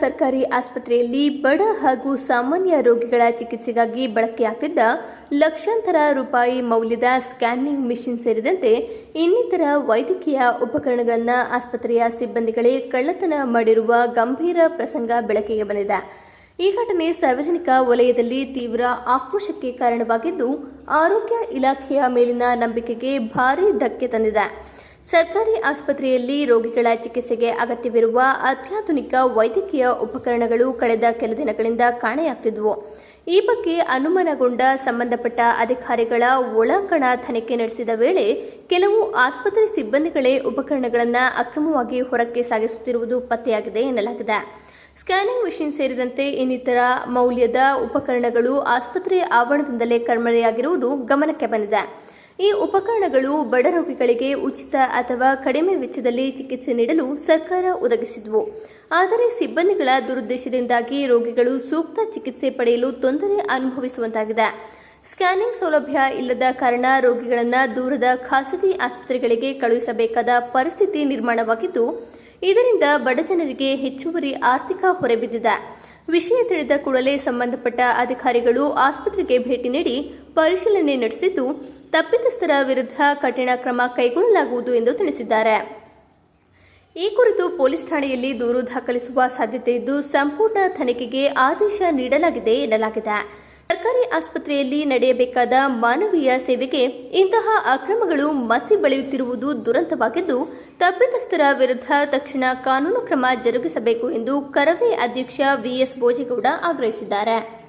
ಸರ್ಕಾರಿ ಆಸ್ಪತ್ರೆಯಲ್ಲಿ ಬಡ ಹಾಗೂ ಸಾಮಾನ್ಯ ರೋಗಿಗಳ ಚಿಕಿತ್ಸೆಗಾಗಿ ಬಳಕೆಯಾಗ್ತಿದ್ದ ಲಕ್ಷಾಂತರ ರೂಪಾಯಿ ಮೌಲ್ಯದ ಸ್ಕ್ಯಾನಿಂಗ್ ಮಿಷಿನ್ ಸೇರಿದಂತೆ ಇನ್ನಿತರ ವೈದ್ಯಕೀಯ ಉಪಕರಣಗಳನ್ನು ಆಸ್ಪತ್ರೆಯ ಸಿಬ್ಬಂದಿಗಳೇ ಕಳ್ಳತನ ಮಾಡಿರುವ ಗಂಭೀರ ಪ್ರಸಂಗ ಬೆಳಕಿಗೆ ಬಂದಿದೆ. ಈ ಘಟನೆ ಸಾರ್ವಜನಿಕ ವಲಯದಲ್ಲಿ ತೀವ್ರ ಆಕ್ರೋಶಕ್ಕೆ ಕಾರಣವಾಗಿದ್ದು, ಆರೋಗ್ಯ ಇಲಾಖೆಯ ಮೇಲಿನ ನಂಬಿಕೆಗೆ ಭಾರೀ ಧಕ್ಕೆ ತಂದಿದೆ. ಸರ್ಕಾರಿ ಆಸ್ಪತ್ರೆಯಲ್ಲಿ ರೋಗಿಗಳ ಚಿಕಿತ್ಸೆಗೆ ಅಗತ್ಯವಿರುವ ಅತ್ಯಾಧುನಿಕ ವೈದ್ಯಕೀಯ ಉಪಕರಣಗಳು ಕಳೆದ ಕೆಲ ದಿನಗಳಿಂದ ಕಾಣೆಯಾಗ್ತಿದ್ವು. ಈ ಬಗ್ಗೆ ಅನುಮಾನಗೊಂಡ ಸಂಬಂಧಪಟ್ಟ ಅಧಿಕಾರಿಗಳ ಒಳಾಂಗಣ ತನಿಖೆ ನಡೆಸಿದ ವೇಳೆ ಕೆಲವು ಆಸ್ಪತ್ರೆ ಸಿಬ್ಬಂದಿಗಳೇ ಉಪಕರಣಗಳನ್ನು ಅಕ್ರಮವಾಗಿ ಹೊರಕ್ಕೆ ಸಾಗಿಸುತ್ತಿರುವುದು ಪತ್ತೆಯಾಗಿದೆ ಎನ್ನಲಾಗಿದೆ. ಸ್ಕ್ಯಾನಿಂಗ್ ಮಿಷಿನ್ ಸೇರಿದಂತೆ ಇನ್ನಿತರ ಮೌಲ್ಯದ ಉಪಕರಣಗಳು ಆಸ್ಪತ್ರೆ ಆವರಣದಿಂದಲೇ ಕಣ್ಮರೆಯಾಗಿರುವುದು ಗಮನಕ್ಕೆ ಬಂದಿದೆ. ಈ ಉಪಕರಣಗಳು ಬಡ ರೋಗಿಗಳಿಗೆ ಉಚಿತ ಅಥವಾ ಕಡಿಮೆ ವೆಚ್ಚದಲ್ಲಿ ಚಿಕಿತ್ಸೆ ನೀಡಲು ಸರ್ಕಾರ ಒದಗಿಸಿದ್ವು. ಆದರೆ ಸಿಬ್ಬಂದಿಗಳ ದುರುದ್ದೇಶದಿಂದಾಗಿ ರೋಗಿಗಳು ಸೂಕ್ತ ಚಿಕಿತ್ಸೆ ಪಡೆಯಲು ತೊಂದರೆ ಅನುಭವಿಸುವಂತಾಗಿದೆ. ಸ್ಕ್ಯಾನಿಂಗ್ ಸೌಲಭ್ಯ ಇಲ್ಲದ ಕಾರಣ ರೋಗಿಗಳನ್ನು ದೂರದ ಖಾಸಗಿ ಆಸ್ಪತ್ರೆಗಳಿಗೆ ಕಳುಹಿಸಬೇಕಾದ ಪರಿಸ್ಥಿತಿ ನಿರ್ಮಾಣವಾಗಿದ್ದು, ಇದರಿಂದ ಬಡಜನರಿಗೆ ಹೆಚ್ಚುವರಿ ಆರ್ಥಿಕ ಹೊರೆ ಬಿದ್ದಿದೆ. ವಿಷಯ ತಿಳಿದ ಕೂಡಲೇ ಸಂಬಂಧಪಟ್ಟ ಅಧಿಕಾರಿಗಳು ಆಸ್ಪತ್ರೆಗೆ ಭೇಟಿ ನೀಡಿ ಪರಿಶೀಲನೆ ನಡೆಸಿದ್ದು ತಪ್ಪಿತಸ್ಥರ ವಿರುದ್ಧ ಕಠಿಣ ಕ್ರಮ ಕೈಗೊಳ್ಳಲಾಗುವುದು ಎಂದು ತಿಳಿಸಿದ್ದಾರೆ. ಈ ಕುರಿತು ಪೊಲೀಸ್ ಠಾಣೆಯಲ್ಲಿ ದೂರು ದಾಖಲಿಸುವ ಸಾಧ್ಯತೆ ಇದ್ದು ಸಂಪೂರ್ಣ ತನಿಖೆಗೆ ಆದೇಶ ನೀಡಲಾಗಿದೆ ಎನ್ನಲಾಗಿದೆ. ಸರ್ಕಾರಿ ಆಸ್ಪತ್ರೆಯಲ್ಲಿ ನಡೆಯಬೇಕಾದ ಮಾನವೀಯ ಸೇವೆಗೆ ಇಂತಹ ಅಕ್ರಮಗಳು ಮಸಿ ಬೆಳೆಯುತ್ತಿರುವುದು ದುರಂತವಾಗಿದ್ದು, ತಪ್ಪಿತಸ್ಥರ ವಿರುದ್ಧ ತಕ್ಷಣ ಕಾನೂನು ಕ್ರಮ ಜರುಗಿಸಬೇಕು ಎಂದು ಕರವೇ ಅಧ್ಯಕ್ಷ ವಿಎಸ್ ಭೋಜೇಗೌಡ ಆಗ್ರಹಿಸಿದ್ದಾರೆ.